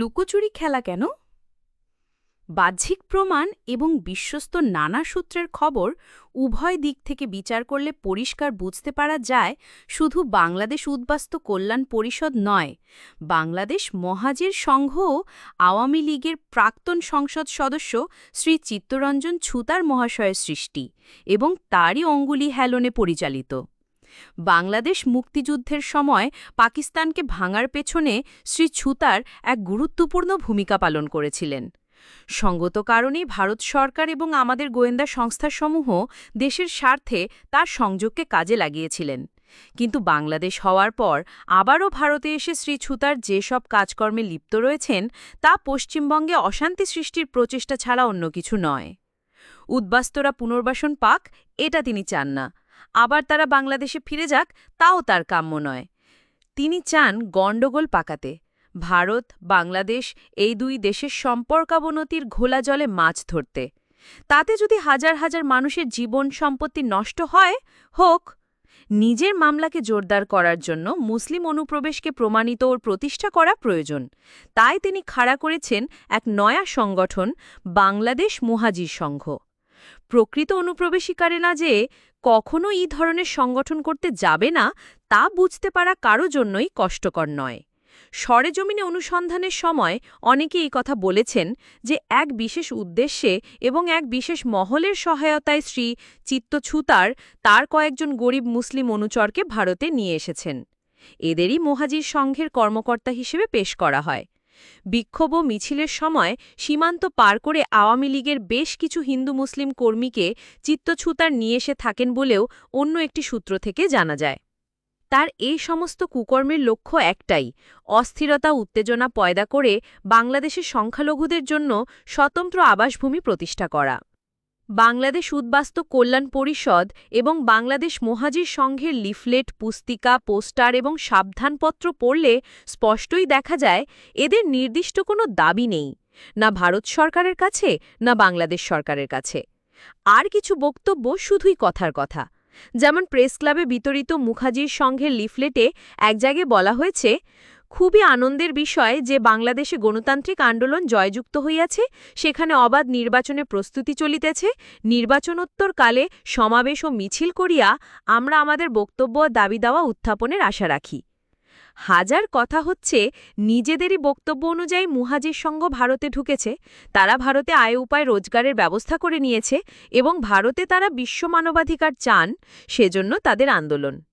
লুকোচুরি খেলা কেন? বাহ্যিক প্রমাণ এবং বিশ্বস্ত নানা সূত্রের খবর উভয় দিক থেকে বিচার করলে পরিষ্কার বুঝতে পারা যায় শুধু বাংলাদেশ উদ্বাস্তু কল্যাণ পরিষদ নয়, বাংলাদেশ মহাজের সংঘও আওয়ামী লীগের প্রাক্তন সংসদ সদস্য শ্রী চিত্তরঞ্জন ছুতার মহাশয়ের সৃষ্টি এবং তারই অঙ্গুলি হেলনে পরিচালিত। বাংলাদেশ মুক্তিযুদ্ধের সময় পাকিস্তানকে ভাঙার পেছনে শ্রী ছুতার এক গুরুত্বপূর্ণ ভূমিকা পালন করেছিলেন। সঙ্গত কারণেই ভারত সরকার এবং আমাদের গোয়েন্দা সংস্থাসমূহ দেশের স্বার্থে তার সংযোগকে কাজে লাগিয়েছিলেন। কিন্তু বাংলাদেশ হওয়ার পর আবারও ভারতে এসে শ্রী ছুতার যেসব কাজকর্মে লিপ্ত রয়েছেন, তা পশ্চিমবঙ্গে অশান্তি সৃষ্টির প্রচেষ্টা ছাড়া অন্য কিছু নয়। উদ্বাস্তরা পুনর্বাসন পাক, এটা তিনি চান না। আবার তারা বাংলাদেশে ফিরে যাক, তাও তার কাম্য নয়। তিনি চান গণ্ডগোল পাকাতে। ভারত, বাংলাদেশ এই দুই দেশের সম্পর্কাবনতির ঘোলা জলে মাছ ধরতে। তাতে যদি হাজার হাজার মানুষের জীবন সম্পত্তি নষ্ট হয়, হোক। নিজের মামলাকে জোরদার করার জন্য মুসলিম অনুপ্রবেশকে প্রমাণিত ওর প্রতিষ্ঠা করা প্রয়োজন। তাই তিনি খাড়া করেছেন এক নয়া সংগঠন, বাংলাদেশ মুহাজির সংঘ। প্রকৃত অনুপ্রবেশিকারে না যে কখনো এই ধরনের সংগঠন করতে যাবে না, তা বুঝতে পারা কারও জন্যই কষ্টকর নয়। সরেজমিনে অনুসন্ধানের সময় অনেকে এই কথা বলেছেন যে এক বিশেষ উদ্দেশ্যে এবং এক বিশেষ মহলের সহায়তায় শ্রী চিত্তছুতার তার কয়েকজন গরিব মুসলিম অনুচরকে ভারতে নিয়ে এসেছেন। এদেরই মহাজির সংঘের কর্মকর্তা হিসেবে পেশ করা হয়। বিক্ষোভ মিছিলের সময় সীমান্ত পার করে আওয়ামী লীগের বেশ কিছু হিন্দু মুসলিম কর্মীকে চিত্তছুতার নিয়ে এসে থাকেন বলেও অন্য একটি সূত্র থেকে জানা যায়। তার এই সমস্ত কুকর্মের লক্ষ্য একটাই, অস্থিরতা, উত্তেজনা পয়দা করে বাংলাদেশের সংখ্যালঘুদের জন্য স্বতন্ত্র আবাসভূমি প্রতিষ্ঠা করা। বাংলাদেশ উদ্বাস্তু কল্যাণ পরিষদ এবং বাংলাদেশ মহাজির সংঘের লিফলেট, পুস্তিকা, পোস্টার এবং সাবধানপত্র পড়লে স্পষ্টই দেখা যায়, এদের নির্দিষ্ট কোনো দাবি নেই, না ভারত সরকারের কাছে, না বাংলাদেশ সরকারের কাছে। আর কিছু বক্তব্য শুধুই কথার কথা। যেমন প্রেস ক্লাবে বিতরিত মুখাজির সংঘের লিফলেটে এক জায়গায় বলা হয়েছে খুবই আনন্দের বিষয় যে বাংলাদেশে গণতান্ত্রিক আন্দোলন জয়যুক্ত হইয়াছে, সেখানে অবাধ নির্বাচনে প্রস্তুতি চলিতেছে নির্বাচনোত্তর কালে সমাবেশ ও মিছিল করিয়া আমরা আমাদের বক্তব্য দাবি দেওয়া উত্থাপনের আশা রাখি। হাজার কথা হচ্ছে, নিজেদেরই বক্তব্য অনুযায়ী মুহাজির সংঘ ভারতে ঢুকেছে, তারা ভারতে আয় উপায় রোজগারের ব্যবস্থা করে নিয়েছে এবং ভারতে তারা বিশ্ব মানবাধিকার চান, সেজন্য তাদের আন্দোলন।